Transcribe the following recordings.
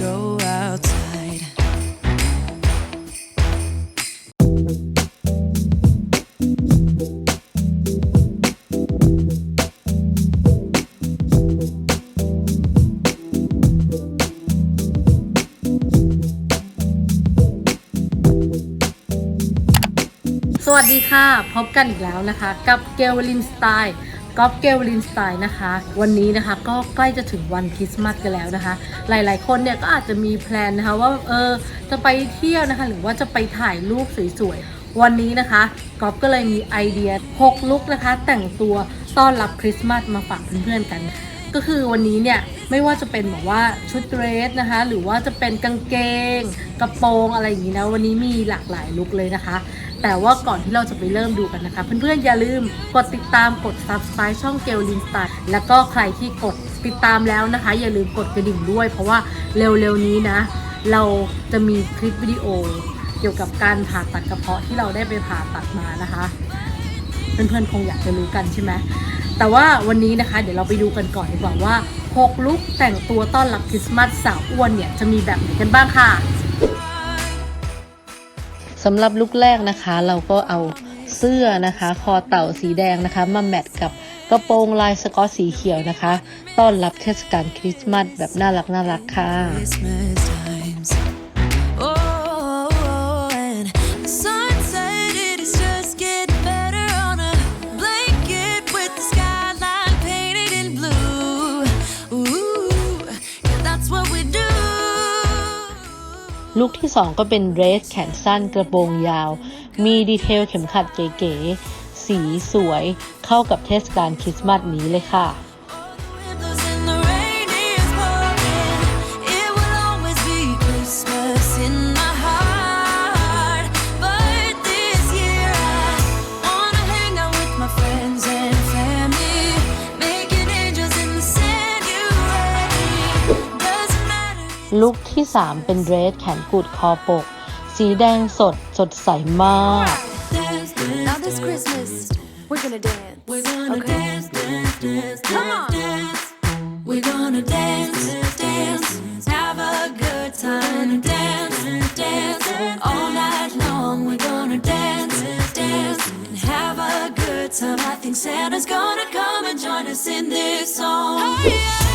go outside. สวัสดีค่ะ พบกันอีกแล้วนะคะ กับเกลวลินสไตล์ กอล์ฟเกลลินสไตล์นะคะ วันนี้นะคะก็ใกล้จะถึงวันคริสต์มาสกันแล้วนะคะ หลายๆ คนเนี่ยก็อาจจะมีแพลนนะคะว่าเออจะไปเที่ยวนะคะ หรือว่าจะไปถ่ายรูปสวยๆ วันนี้นะคะกอล์ฟก็เลยมีไอเดีย6ลุกนะคะ แต่งตัวต้อนรับคริสต์มาสมาฝากเพื่อนๆกัน ก็คือวันนี้เนี่ยไม่ว่าจะเป็นแบบว่าชุดเดรสนะคะ หรือว่าจะเป็นกางเกง กระโปรงอะไรอย่างนี้นะวันนี้มีหลากหลายลุคเลยนะคะ แต่ว่าก่อนที่เราจะไปเริ่มดูกันนะคะ เพื่อนๆอย่าลืมกดติดตามกด subscribe ช่องเกลลินสไตล์แล้วก็ใครที่กดติดตามแล้วนะคะ อย่าลืมกดกระดิ่งด้วย เพราะว่าเร็วๆนี้นะ เราจะมีคลิปวิดีโอ เกี่ยวกับการผ่าตัดกระเพาะที่เราได้ไปผ่าตัดมานะคะ เพื่อนๆคงอยากจะรู้กันใช่ไหมแต่ว่าวันนี้นะคะ เดี๋ยวเราไปดูกันก่อนดีกว่าว่า6ลุคแต่งตัวต้อนรับคริสต์มาสสาวอ้วนเนี่ยจะมีแบบไหนกันบ้างค่ะ สำหรับลุกแรกนะคะ เราก็เอาเสื้อนะคะ คอเต่าสีแดงนะคะมาแมทกับกระโปรงลายสกอตสีเขียวนะคะ ต้อนรับเทศกาลคริสต์มาสแบบน่ารักน่ารักค่ะ ลุคที่ 2 ก็เป็นเดรสแขนสั้นกระโปรงยาว มีดีเทลเข็มขัดเก๋ๆ สีสวยเข้ากับเทศกาลคริสต์มาสนี้เลยค่ะ ลุคที่ 3 เป็นเดรสแขนกุดคอปก สีแดงสดสดใสมาก Dance, dance, Now this Christmas, we're gonna dance. We're gonna okay? dance, dance, dance, Come on. dance. We're gonna dance, dance, have a good time, dance, dance, all night long. We're gonna dance, dance, and have a good time. I think Santa's gonna come and join us in this song. Oh, yeah.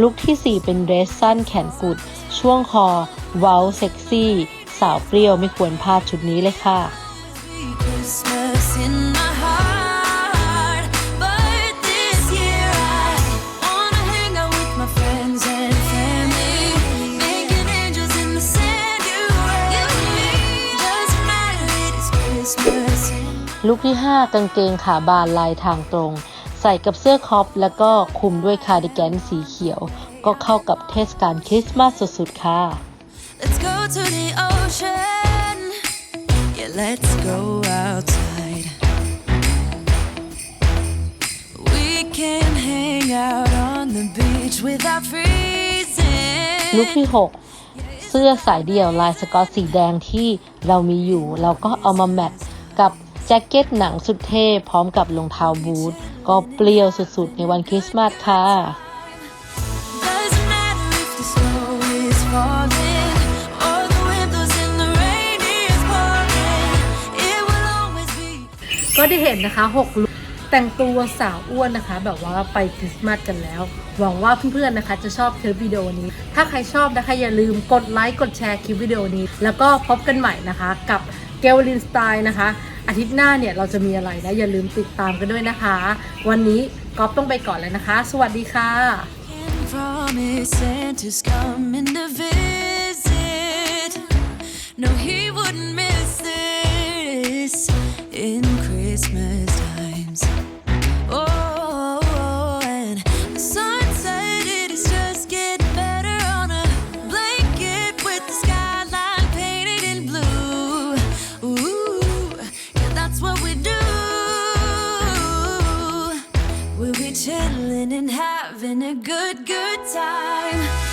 ลุคที่ 4 เป็นเดรสสั้นแขนกุด ช่วงคอ เว้าเซ็กซี่ สาวเปรี้ยวไม่ควรพลาดชุดนี้เลยค่ะ Christmas in my heart, but this year I wanna hang out with my friends and family, making angels in the sanctuary. Doesn't matter, it is Christmas. ลุคที่ 5 กางเกงขาบานลายทางตรง ใส่กับเสื้อคอปแล้วก็คลุมด้วยคาร์ดิแกนสีเขียว ก็เข้ากับเทศกาลคริสต์มาสสุดๆค่ะ Let's go to the ocean. Yeah, let's go outside. We can hang out on the beach without freezing. ลุคที่ 6 เสื้อสายเดี่ยวลายสกอตสีแดงที่เรามีอยู่ เราก็เอามาแมทกับ แจ็คเก็ตหนังสุดเท่พร้อมกับรองเท้าบูทก็เปรี้ยวสุดๆ ในวันคริสต์มาสค่ะ Doesn't matter if the snow is falling or the wind blows and the rain is pouring. It will always be. ก็ได้เห็นนะคะ6ลุคแต่งตัวสาวอ้วนนะคะ แบบว่าไปคริสต์มาสกันแล้ว หวังว่าเพื่อนๆนะคะ จะชอบคลิปวิดีโอนี้ ถ้าใครชอบนะคะ อย่าลืมกดไลค์กดแชร์คลิปวิดีโอนี้ แล้วก็พบกันใหม่นะคะ กับเกลลินสไตล์นะคะ อาทิตย์หน้าเนี่ยเราจะมีอะไรนะอย่าลืมติดตามกันด้วยนะคะ วันนี้ก๊อฟต้องไปก่อนเลยนะคะ สวัสดีค่ะ promise Santa's coming to visit. No, he chilling and having a good, good time.